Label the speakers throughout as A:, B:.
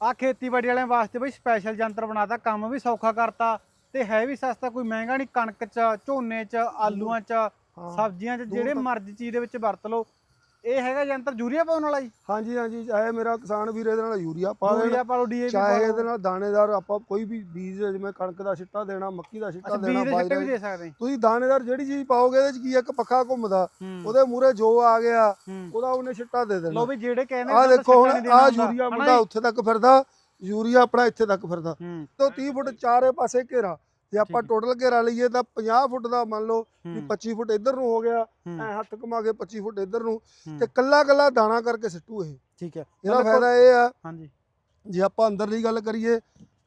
A: ਆ ਖੇਤੀਬਾੜੀ ਵਾਲਿਆਂ ਵਾਸਤੇ ਬਈ ਸਪੈਸ਼ਲ ਯੰਤਰ ਬਣਾਤਾ ਕੰਮ ਵੀ ਸੌਖਾ ਕਰਤਾ ਤੇ ਹੈ ਵੀ ਸਸਤਾ ਕੋਈ ਮਹਿੰਗਾ ਨਹੀਂ ਕਣਕ 'ਚ ਝੋਨੇ 'ਚ ਆਲੂਆਂ 'ਚ। ਸਬਜ਼ੀਆਂ 'ਚ ਜਿਹੜੇ। ਮਰਜ਼ੀ ਚੀਜ਼ ਦੇ ਵਿੱਚ ਵਰਤ ਲਓ ਇਹ ਹੈਗਾ ਯੰਤਰ ਯੂਰੀਆ ਪਾਉਣ ਵਾਲਾ ਜੀ?
B: ਹਾਂਜੀ ਹਾਂਜੀ ਚਾਹੇ ਮੇਰਾ ਕਿਸਾਨ ਵੀਰ ਇਹਦੇ ਨਾਲ ਯੂਰੀਆ ਪਾ ਦੇਣ
A: ਯੂਰੀਆ ਪਾ ਲਓ ਡੀਏਪੀ ਪਾ
B: ਚਾਹੇ ਇਹਦੇ ਨਾਲ ਦਾਣੇਦਾਰ ਆਪਾਂ ਕੋਈ ਵੀ ਬੀਜ ਜਿਵੇਂ ਕਣਕ ਦਾ ਛਿੱਟਾ ਦੇਣਾ ਮੱਕੀ ਦਾ ਛਿੱਟਾ ਦੇਣਾ ਬਾਜਰਾ
A: ਵੀ ਦੇ ਸਕਦੇ
B: ਤੁਸੀਂ ਦਾਣੇਦਾਰ ਜਿਹੜੀ ਚੀਜ਼ ਪਾਓਗੇ ਇਹਦੇ ਚ ਕੀ ਇੱਕ ਪੱਖਾ ਘੁੰਮਦਾ। ਉਹਦੇ ਮੂਰੇ ਜੋ ਆ ਗਿਆ ਉਹਦਾ ਉਹਨੇ ਛਿੱਟਾ ਦੇ ਦੇਣਾ।
A: ਲੋ ਵੀ ਜਿਹੜੇ ਕਹਿੰਦੇ
B: ਆ ਦੇਖੋ ਹੁਣ ਆ ਯੂਰੀਆ ਮੁੰਡਾ? ਉੱਥੇ ਤੱਕ ਫਿਰਦਾ ਯੂਰੀਆ ਆਪਣਾ ਇੱਥੇ ਤੱਕ ਫਿਰਦਾ। ਤੋਂ 30 ਫੁੱਟ ਚਾਰੇ ਪਾਸੇ ਘੇਰਾ। ਜੇ ਆਪਾਂ। ਟੋਟਲ ਘੇਰਾ ਲਈਏ ਤਾਂ 50 ਫੁੱਟ ਦਾ ਮੰਨ ਲਓ ਵੀ
A: ਹੂੰ,
B: 25 ਫੁੱਟ ਇੱਧਰ ਨੂੰ ਹੋ ਗਿਆ ਐ ਹੱਥ ਘੁਮਾ ਕੇ 25 ਫੁੱਟ ਇੱਧਰ ਨੂੰ ਤੇ ਕੱਲਾ ਕੱਲਾ ਦਾਣਾ ਕਰਕੇ ਸਿੱਟੂ ਇਹ।
A: ਠੀਕ ਹੈ।
B: ਇਹਦਾ ਫਾਇਦਾ ਇਹ ਆ
A: ਹਾਂਜੀ।
B: ਜੇ ਆਪਾਂ ਅੰਦਰਲੀ ਗੱਲ ਕਰੀਏ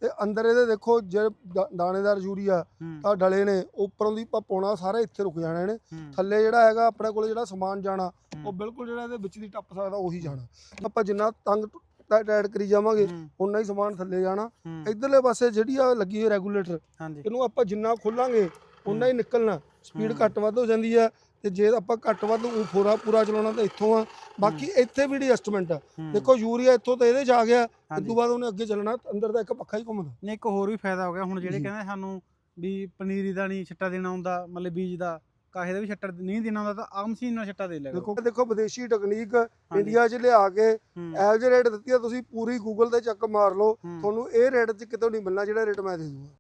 B: ਤੇ ਅੰਦਰ ਇਹਦੇ ਦੇਖੋ ਜੇ ਦਾ- ਦਾਣੇਦਾਰ ਯੂਰੀਆ ਤਾਂ ਡਲੇ ਨੇ ਉੱਪਰੋਂ ਦੀ ਆਪਾਂ ਪਾਉਣਾ ਸਾਰਾ ਇੱਥੇ ਰੁਕ ਜਾਣਾ
A: ਹੂੰ,
B: ਥੱਲੇ ਜਿਹੜਾ ਹੈਗਾ ਆਪਣੇ ਕੋਲ ਜਿਹੜਾ ਸਮਾਨ ਜਾਣਾ ਉਹ ਬਿਲਕੁਲ ਜਿਹੜਾ ਇਹਦੇ ਵਿੱਚ ਦੀ ਟੱਪ ਸਕਦਾ ਉਹੀ ਜਾਣਾ। ਆਪਾਂ ਜਿੰਨਾ ਤੰਗ ਟਾ- ਟਾਈਟ ਕਰੀ ਜਾਵਾਂਗੇ ਉਨਾ ਹੀ ਸਮਾਨ ਥੱਲੇ ਜਾਣਾ। ਇਧਰਲੇ ਪਾਸੇ ਜਿਹੜੀ ਆ ਲੱਗੀ ਹੋਈ ਰੈਗੂਲੇਟਰ ਇਹਨੂੰ ਆਪਾਂ ਜਿੰਨਾ ਖੋਲਾਂਗੇ ਉਨਾ ਹੀ ਨਿਕਲਣਾ। ਸਪੀਡ। ਘੱਟ ਵੱਧ ਹੋ ਜਾਂਦੀ ਆ ਤੇ ਜੇ ਆਪਾਂ ਘੱਟ ਵੱਧ ਉਹ ਫੋਰਾ ਪੂਰਾ ਚਲਾਉਣਾ ਤਾਂ ਇੱਥੋਂ ਆ। ਬਾਕੀ ਇੱਥੇ ਵੀ ਐਡਜਸਟਮੈਂਟ ਆ। ਦੇਖੋ ਯੂਰੀਆ ਇੱਥੋਂ ਤਾਂ ਇਹਦੇ ਚ ਆ ਗਿਆ ਇਸ। ਤੋਂ ਬਾਅਦ ਉਹਨੇ ਅੱਗੇ ਚੱਲਣਾ ਅੰਦਰ ਦਾ ਇੱਕ ਪੱਖਾ ਹੀ ਘੁੰਮਦਾ।
A: ਨਹੀਂ ਇੱਕ ਹੋਰ ਵੀ ਫਾਇਦਾ ਹੋ ਗਿਆ। ਹੁਣ ਜਿਹੜੇ। ਕਹਿੰਦੇ ਸਾਨੂੰ ਵੀ ਪਨੀਰੀ ਦਾ ਨਹੀਂ ਛਿੱਟਾ ਦੇਣਾ ਹੁੰਦਾ ਮਤਲਬ ਬੀਜ ਦਾ ਕਾਹੇ ਦਾ ਵੀ ਛਿੱਟਾ ਨਹੀਂ ਦੇਣਾ ਹੁੰਦਾ ਤਾਂ ਆਮ ਮਸ਼ੀਨ ਨਾਲ ਛਿੱਟਾ ਦੇ ਕਰੋ।
B: ਦੇਖੋ ਦੇਖੋ ਵਿਦੇਸ਼ੀ ਟੈਕਨੀਕ ਇੰਡੀਆ 'ਚ ਲਿਆ ਕੇ ਇਹੋ ਜਿਹੇ ਰੇਟ ਦਿੱਤੀ ਆ ਤੁਸੀਂ ਪੂਰੀ ਗੂਗਲ ਤੇ ਚੱਕ ਮਾਰ ਲਓ। ਤੁਹਾਨੂੰ ਇਹ ਰੇਟ 'ਚ ਕਿਤੋਂ ਨਹੀਂ ਮਿਲਣਾ ਜਿਹੜਾ ਰੇਟ ਮੈਂ ਦੇ ਦੂੰਗਾ